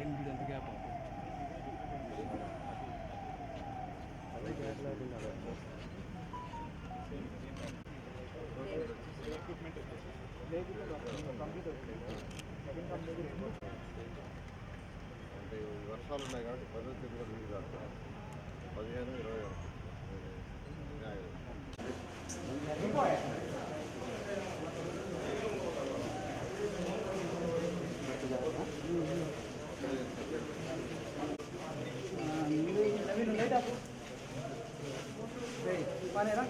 Time ఇది ఎంత gap అంటే వర్షాలు ఉన్నాయి కాబట్టి పదో తేదీ పదిహేను ఇరవై వరకు. Bana lan.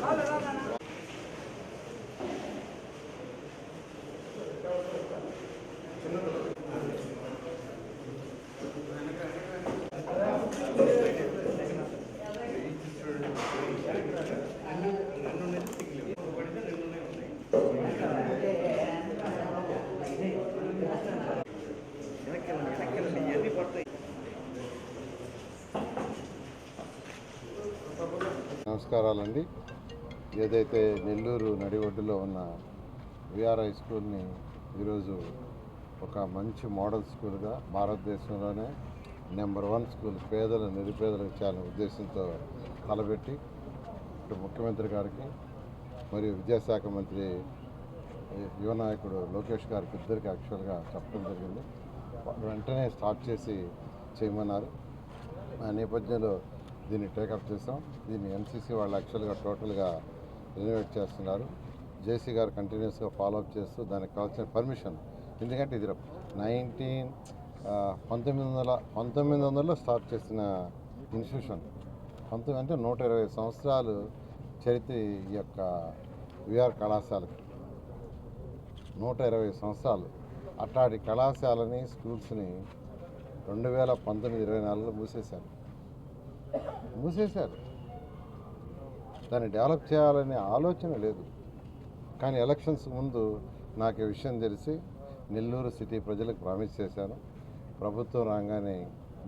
Hadi lan lan. నమస్కారాలండి. ఏదైతే నెల్లూరు నడివడ్డులో ఉన్న విఆర్ఐ హై స్కూల్ని ఈరోజు ఒక మంచి మోడల్ స్కూల్గా భారతదేశంలోనే నెంబర్ వన్ స్కూల్ పేదలు నిరుపేదలకు చేయాలనే ఉద్దేశంతో తలపెట్టి ఇటు ముఖ్యమంత్రి గారికి మరియు విద్యాశాఖ మంత్రి యువ నాయకుడు లోకేష్ గారికి ఇద్దరికి యాక్చువల్గా చెప్పడం జరిగింది. వెంటనే స్టార్ట్ చేసి చేయమన్నారు. ఆ నేపథ్యంలో దీన్ని టేకప్ చేసాం దీన్ని ఎన్సీసీ వాళ్ళు యాక్చువల్గా టోటల్గా రెనోవేట్ చేస్తున్నారు. జేసీ గారు కంటిన్యూస్గా ఫాలోఅప్ చేస్తూ దానికి కావాల్సిన పర్మిషన్ ఎందుకంటే ఇది నైన్టీన్ పంతొమ్మిది వందల పంతొమ్మిది వందలలో స్టార్ట్ చేసిన ఇన్స్టిట్యూషన్ పంతొమ్మిది అంటే నూట ఇరవై సంవత్సరాలు చరిత్ర ఈ యొక్క విఆర్ కళాశాలకి. నూట ఇరవై సంవత్సరాలు. అట్లాంటి కళాశాలని స్కూల్స్ని రెండు వేల పంతొమ్మిది ఇరవై నాలుగులో మూసేశారు. మూసేశారు. దాన్ని డెవలప్ చేయాలనే ఆలోచన లేదు. కానీ ఎలక్షన్స్ ముందు నాకు ఈ విషయం తెలిసి నెల్లూరు సిటీ ప్రజలకు ప్రామిస్ చేశాను. ప్రభుత్వం రాగానే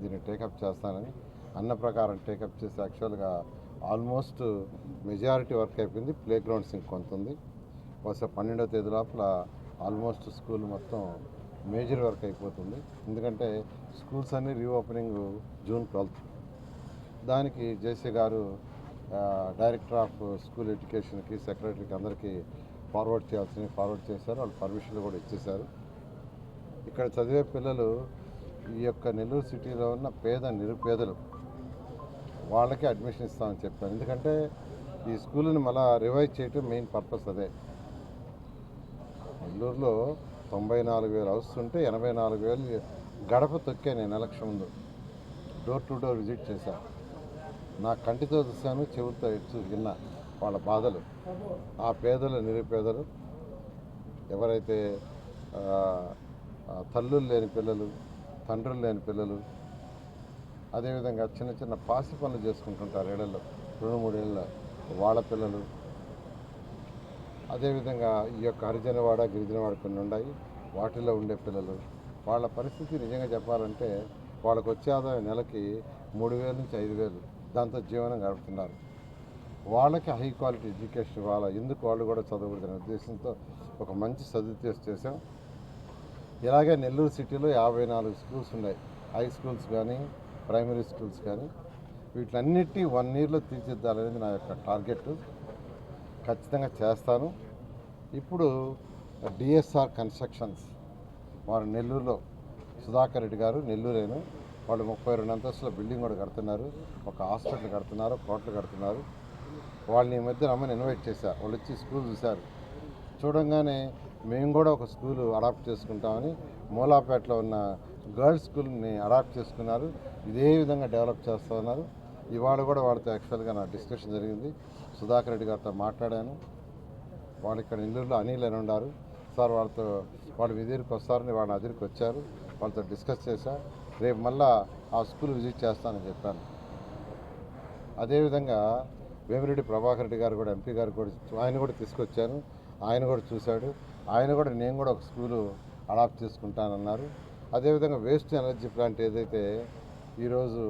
దీన్ని టేకప్ చేస్తానని అన్న ప్రకారం టేకప్ చేసి యాక్చువల్గా ఆల్మోస్ట్ మెజారిటీ వర్క్ అయిపోయింది. ప్లే గ్రౌండ్స్ ఇంకొంత ఉంది బహుశా పన్నెండవ తేదీ లోపల ఆల్మోస్ట్ స్కూల్ మొత్తం మేజర్ వర్క్ అయిపోతుంది. ఎందుకంటే స్కూల్స్ అన్నీ రీఓపెనింగ్ జూన్ ట్వెల్త్. దానికి జేసీ గారు డైరెక్టర్ ఆఫ్ స్కూల్ ఎడ్యుకేషన్కి సెక్రటరీకి అందరికీ ఫార్వర్డ్ చేయాల్సినవి ఫార్వర్డ్ చేశారు. వాళ్ళు పర్మిషన్లు కూడా ఇచ్చేశారు. ఇక్కడ చదివే పిల్లలు ఈ యొక్క నెల్లూరు సిటీలో ఉన్న పేద నిరుపేదలు వాళ్ళకి అడ్మిషన్ ఇస్తామని చెప్పాను ఎందుకంటే ఈ స్కూల్ని మళ్ళా రివైజ్ చేయటం మెయిన్ పర్పస్ అదే. నెల్లూరులో తొంభై నాలుగు వేలు హౌస్ ఉంటే ఎనభై నాలుగు వేలు గడప తొక్కే నేను ఎలక్షన్ ముందు. డోర్ టు డోర్ విజిట్ చేశాను నా కంటితో చూశాను చెవులతో ఎచ్చు విన్నా వాళ్ళ బాధలు. ఆ పేదలు నిరుపేదలు ఎవరైతే తల్లులు లేని పిల్లలు తండ్రులు లేని పిల్లలు అదేవిధంగా చిన్న చిన్న పాసి పనులు చేసుకుంటుంటారు ఏళ్ళలో రెండు మూడు ఏళ్ళ వాళ్ళ పిల్లలు. అదేవిధంగా ఈ యొక్క హరిజనవాడ గిరిజనవాడ కొన్ని ఉన్నాయి. వాటిలో ఉండే పిల్లలు. వాళ్ళ పరిస్థితి నిజంగా చెప్పాలంటే వాళ్ళకు వచ్చే ఆదాయం నెలకి మూడు వేల నుంచి ఐదు వేలు. దాంతో జీవనం గడుపుతున్నారు. వాళ్ళకి హై క్వాలిటీ ఎడ్యుకేషన్ ఇవ్వాలి? ఎందుకు వాళ్ళు కూడా చదవకూడదనే ఉద్దేశంతో ఒక మంచి సదుద్దేశం చేశాం. ఇలాగే నెల్లూరు సిటీలో యాభై నాలుగు స్కూల్స్ ఉన్నాయి. హై స్కూల్స్ కానీ ప్రైమరీ స్కూల్స్ కానీ వీటిలన్నిటి వన్ ఇయర్లో తీర్చిద్దాలనేది నా యొక్క టార్గెట్. ఖచ్చితంగా చేస్తాను. ఇప్పుడు డిఎస్ఆర్ కన్స్ట్రక్షన్స్ వారు నెల్లూరులో సుధాకర్ రెడ్డి గారు నెల్లూరేను. వాళ్ళు ముప్పై రెండు అంతస్తుల బిల్డింగ్ కూడా కడుతున్నారు. ఒక హాస్పిటల్ కడుతున్నారు కోట్లు కడుతున్నారు. వాళ్ళని ఈ మధ్య రమ్మని ఇన్వైట్ చేశారు వాళ్ళు వచ్చి స్కూల్ చూశారు. చూడంగానే మేము కూడా ఒక స్కూల్ అడాప్ట్ చేసుకుంటామని మూలాపేటలో ఉన్న గర్ల్స్ స్కూల్ని అడాప్ట్ చేసుకున్నారు. ఇదే విధంగా డెవలప్ చేస్తూ ఉన్నారు. ఇవాళ కూడా వాళ్ళతో యాక్చువల్గా నా డిస్కషన్ జరిగింది. సుధాకర్ రెడ్డి గారితో మాట్లాడాను. వాళ్ళు ఇక్కడ నెల్లూరులో అనిల్ అని ఉన్నారు. సార్ వాళ్ళతో వాళ్ళు మీ దగ్గరికి వస్తారని వాళ్ళ దగ్గరికి వచ్చారు. వాళ్ళతో డిస్కస్ చేశా. రేపు మళ్ళా ఆ స్కూల్ విజిట్ చేస్తానని చెప్పాను. అదేవిధంగా వేమిరెడ్డి ప్రభాకర్ రెడ్డి గారు కూడా ఎంపీ గారు కూడా ఆయన కూడా తీసుకొచ్చాను ఆయన కూడా చూశాడు. ఆయన కూడా నేను కూడా ఒక స్కూలు అడాప్ట్ చేసుకుంటానన్నారు. అదేవిధంగా వేస్ట్ ఎనర్జీ ప్లాంట్ ఏదైతే ఈరోజు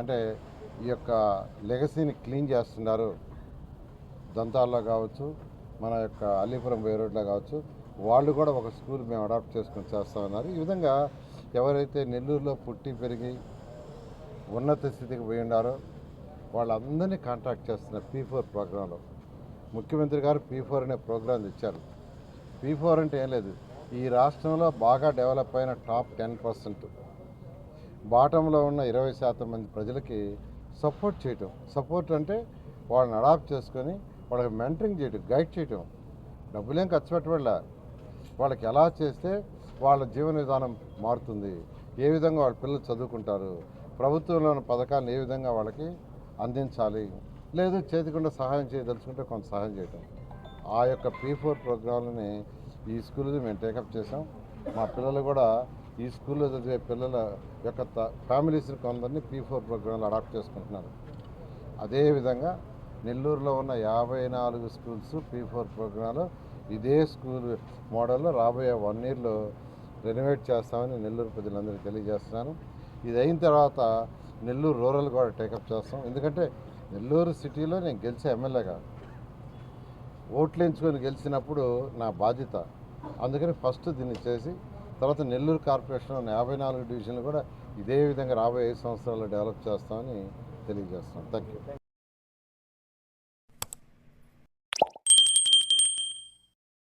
అంటే ఈ యొక్క లెగసీని క్లీన్ చేస్తున్నారు దంతాల్లో కావచ్చు మన యొక్క అల్లీపురం బై రోడ్లో కావచ్చు వాళ్ళు కూడా ఒక స్కూల్ మేము అడాప్ట్ చేసుకుని చేస్తామన్నారు. ఈ విధంగా ఎవరైతే నెల్లూరులో పుట్టి పెరిగి ఉన్నత స్థితికి పోయి ఉన్నారో వాళ్ళందరినీ కాంటాక్ట్ చేస్తున్న పీ ఫోర్ ప్రోగ్రాంలో. ముఖ్యమంత్రి గారు పీ ఫోర్ అనే ప్రోగ్రాం ఇచ్చారు పీ ఫోర్ అంటే ఏం లేదు ఈ రాష్ట్రంలో బాగా డెవలప్ అయిన టాప్ టెన్ పర్సెంట్. బాటంలో ఉన్న ఇరవై శాతం మంది ప్రజలకి సపోర్ట్ చేయటం. సపోర్ట్ అంటే వాళ్ళని అడాప్ట్ చేసుకొని వాళ్ళకి మెంటరింగ్ చేయటం గైడ్ చేయటం. డబ్బులేం ఖర్చు పెట్టబడలే. వాళ్ళకి ఎలా చేస్తే వాళ్ళ జీవన విధానం మారుతుంది. ఏ విధంగా వాళ్ళ పిల్లలు చదువుకుంటారు? ప్రభుత్వంలో ఉన్న పథకాలను ఏ విధంగా వాళ్ళకి అందించాలి? లేదు చేతికుండా సహాయం చేయదలుచుకుంటే కొంత సహాయం చేయటం. ఆ యొక్క పీ ఫోర్ ప్రోగ్రాంలని ఈ స్కూల్ని మేము టేకప్ చేసాం మా పిల్లలు కూడా ఈ స్కూల్లో చదివే పిల్లల యొక్క త- ఫ్యామిలీస్ని కొందరిని పీ ఫోర్ ప్రోగ్రాంలో అడాప్ట్ చేసుకుంటున్నారు. అదేవిధంగా నెల్లూరులో ఉన్న యాభై నాలుగు స్కూల్స్ పీ ఫోర్ ప్రోగ్రాంలో ఇదే స్కూల్ మోడల్లో రాబోయే వన్ ఇయర్లో రెనోవేట్ చేస్తామని నెల్లూరు ప్రజలందరికీ తెలియజేస్తున్నాను. ఇది అయిన తర్వాత నెల్లూరు రూరల్ కూడా టేకప్ చేస్తాం. ఎందుకంటే నెల్లూరు సిటీలో నేను గెలిచే ఎమ్మెల్యేగా ఓట్లు ఎంచుకొని గెలిచినప్పుడు నా బాధ్యత. అందుకని ఫస్ట్ దీన్ని చేసి తర్వాత నెల్లూరు కార్పొరేషన్ యాభై నాలుగు డివిజన్లు కూడా ఇదే విధంగా రాబోయే ఐదు సంవత్సరాల్లో డెవలప్ చేస్తామని తెలియజేస్తాం థ్యాంక్ యూ